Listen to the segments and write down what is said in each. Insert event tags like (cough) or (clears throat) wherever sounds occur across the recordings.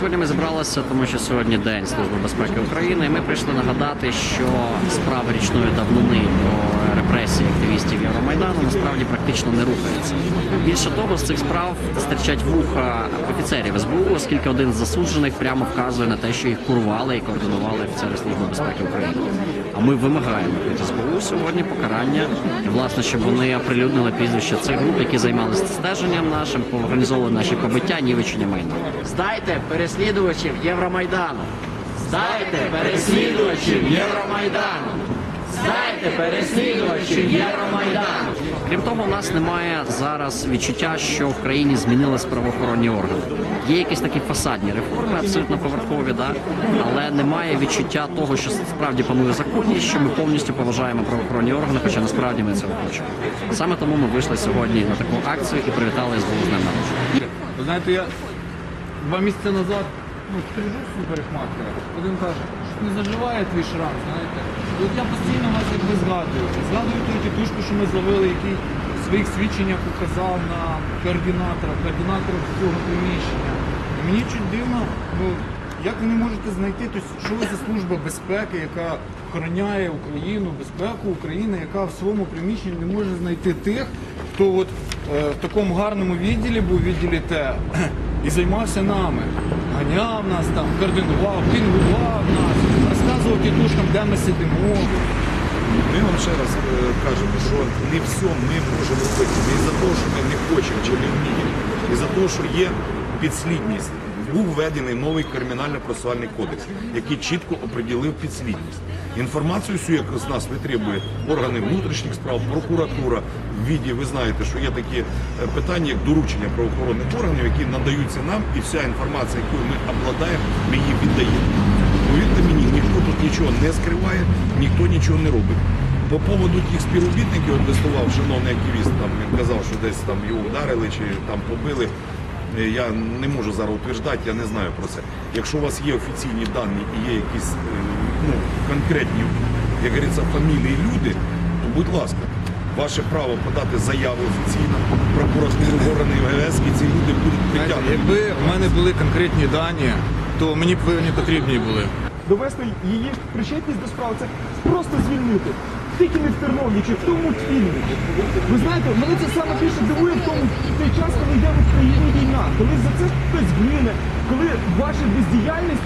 Сьогодні ми зібралися, тому що сьогодні день Служби безпеки України. і Ми прийшли нагадати, що справи річної давнини про репресії активістів Євромайдану насправді практично не рухається. Більше того, з цих справ стирчать вуха офіцерів СБУ, оскільки один з засуджених прямо вказує на те, що їх курували і координували офіцери Служби безпеки України. А ми вимагаємо від СБУ сьогодні покарання, і, власне, щоб вони оприлюднили прізвища цих груп, які займалися стеженням нашим, організовували наші побиття, нівечення майна. Здайте переслідувачів Євромайдану! Здайте переслідувачів Євромайдану! Здайте переслідувачів Євромайдану! Крім того, у нас немає зараз відчуття, що в країні змінились правоохоронні органи. Є якісь такі фасадні реформи, абсолютно поверхові, да? але немає відчуття того, що справді панує законність, що ми повністю поважаємо правоохоронні органи, хоча насправді ми цього хочемо. Саме тому ми вийшли сьогодні на таку акцію і привітали з днем народження. Ви знаєте, я два місяці назад ну, стрижу в парикмахера. Один каже, що не заживає твій шрам, знаєте. І от я постійно вас якби згадую. Згадую ту тітушку, що ми зловили, який в своїх свідченнях указав на координатора, координатора цього приміщення. І мені чуть дивно, бо як ви не можете знайти, тобто, що ви за служба безпеки, яка охороняє Україну, безпеку України, яка в своєму приміщенні не може знайти тих, хто от е, в такому гарному відділі був відділі Т (clears throat) і займався нами. Ганяв нас там, координував, пінгував нас, розказував тітушкам, де ми сидимо. Ми вам ще раз е, кажемо, що не все ми можемо робити. Не за те, що ми не хочемо чи не вміємо, і за те, що є підслідність. Був введений новий кримінально-процесуальний кодекс, який чітко оприділив підслідність. Інформацію всю, яку з нас витребує органи внутрішніх справ, прокуратура, в віді, ви знаєте, що є такі е, питання, як доручення правоохоронних органів, які надаються нам, і вся інформація, якою ми обладаємо, ми її віддаємо. Повірте мені, ніхто тут нічого не скриває, ніхто нічого не робить. По поводу тих співробітників, от виступав шановний активіст, там він казав, що десь там його ударили чи там побили. Е, Я не можу зараз утверждати, я не знаю про це. Якщо у вас є офіційні дані і є якісь е, ну, конкретні, як говориться, фамілії люди, то будь ласка, ваше право подати заяву офіційно, прокуратуру, органи ВС, і ці люди будуть притягнуті. Якби в мене були конкретні дані, то мені б вони потрібні були. довести її причетність до справи, це просто звільнити. Тільки не в Тернові чи в тому мультфільмі. Ви знаєте, мене це саме більше дивує в тому в той час, коли йде в Україні війна, коли за це хтось гине, коли ваша бездіяльність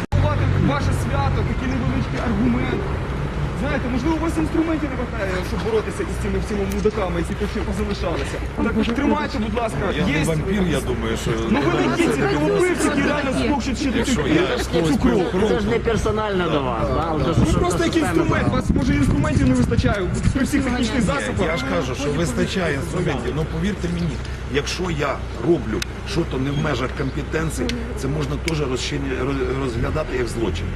ваше свято, такий невеличкий аргумент. Знаєте, можливо, у вас інструментів не вистачає, щоб боротися із цими всіма мудаками, які ще позалишалися. Так тримайте, будь ласка, Я є. не вампір, я думаю, що Ну ви не ті, ці кровопивці, пір когось цю кров. Це ж не персонально до вас, да? Ну просто як інструмент, вас може інструментів не вистачає при всіх технічних засобах. Я ж кажу, що вистачає інструментів. Ну повірте мені, якщо я роблю щось не в межах компетенції, це можна теж розглядати як злочин.